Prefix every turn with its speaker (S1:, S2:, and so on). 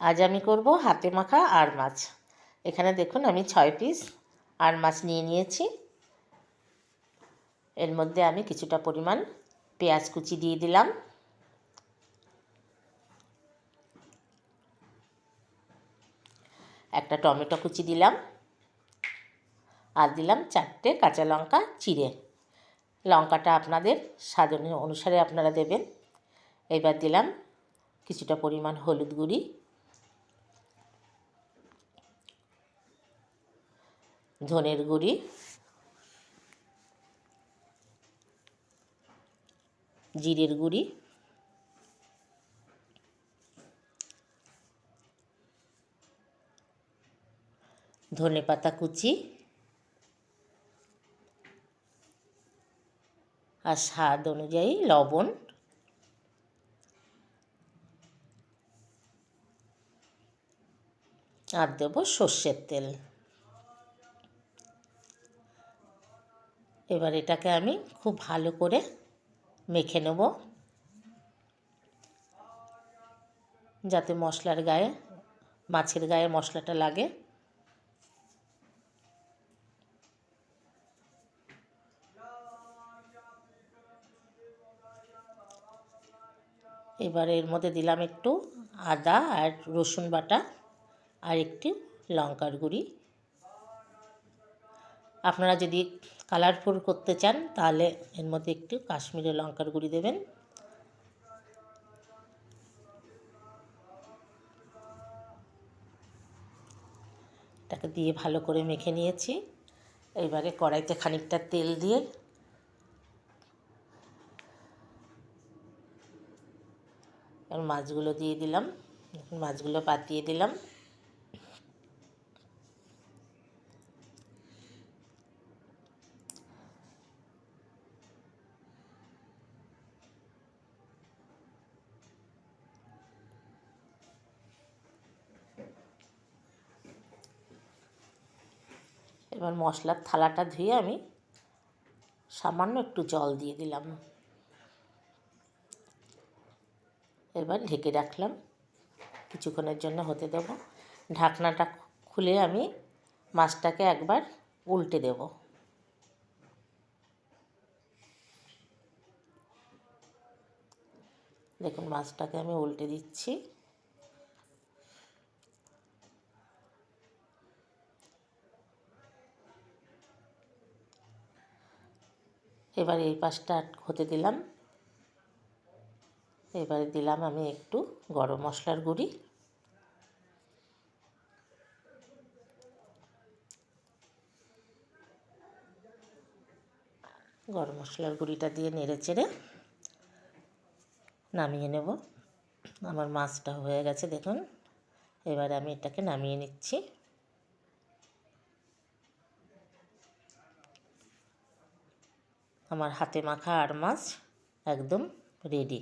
S1: আজ আমি করব হাতে মাখা আর মাছ। এখানে দেখুন আমি ছয় পিস আর মাছ নিয়ে নিয়েছি। এর মধ্যে আমি কিছুটা পরিমাণ পেঁয়াজ কুচি দিয়ে দিলাম। একটা টমেটো কুচি দিলাম। আর দিলাম চারটে কাঁচা লঙ্কা চিড়ে। লঙ্কাটা আপনাদের স্বাদ অনুসারে আপনারা দেবেন। এবার দিলাম কিছুটা পরিমাণ হলুদ গুঁড়ি। ধনের গুঁড়ি। জিরের গুঁড়ি। ধনে পাতা কুচি। আর স্বাদ অনুযায়ী লবণ। আর দেবো সর্ষের তেল। এবার এটাকে আমি খুব ভালো করে মেখে নেব যাতে মশলার গায়ে, মাছের গায়ে মশলাটা লাগে। এবার এর মধ্যে দিলাম একটু আদা আর রসুন বাটা আর একটু লঙ্কার গুঁড়ি। আপনারা যদি কালারফুল করতে চান, তাহলে এর মধ্যে একটু কাশ্মীরি লঙ্কার গুঁড়ি দেবেন। এটাকে দিয়ে ভালো করে মেখে নিয়েছি। এবারে কড়াইতে খানিকটা তেল দিয়ে মাছগুলো দিয়ে দিলাম। মাছগুলো পাতিয়ে দিলাম। এবার মশলার থালাটা ধুয়ে আমি সামান্য একটু জল দিয়ে দিলাম। এবার ঢেকে রাখলাম। কিছুক্ষণের জন্য হতে দেব। ঢাকনাটা খুলে আমি মাছটাকে একবার উল্টে দেব। দেখুন, মাছটাকে আমি উল্টে দিচ্ছি। এবার এই পাশটা হতে দিলাম। এবারে দিলাম আমি একটু গরম মশলার গুঁড়ি। গরম মশলার গুঁড়িটা দিয়ে নেড়ে চেড়ে নামিয়ে নেব। আমার মাছটা হয়ে গেছে, দেখুন। এবারে আমি এটাকে নামিয়ে নিচ্ছি। আমার হাতে মাখা আর মাছ একদম রেডি